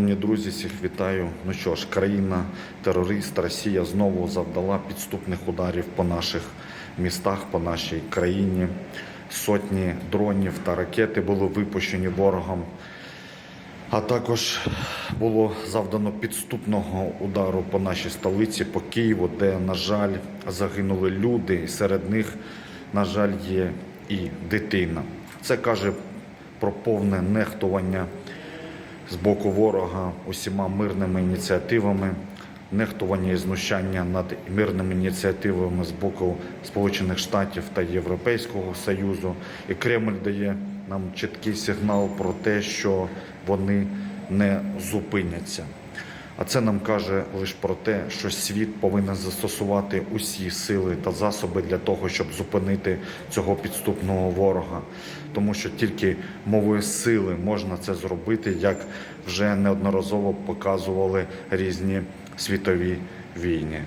Шановні друзі, всіх вітаю. Ну що ж, країна терорист Росія знову завдала підступних ударів по наших містах, по нашій країні. Сотні дронів та ракети були випущені ворогом. А також було завдано підступного удару по нашій столиці, по Києву, де, на жаль, загинули люди, серед них, на жаль, є і дитина. Це каже про повне нехтування з боку ворога усіма мирними ініціативами, нехтування і знущання над мирними ініціативами з боку Сполучених Штатів та Європейського Союзу. І Кремль дає нам чіткий сигнал про те, що вони не зупиняться. А це нам каже лише про те, що світ повинен застосувати усі сили та засоби для того, щоб зупинити цього підступного ворога. Тому що тільки мовою сили можна це зробити, як вже неодноразово показували різні світові війни.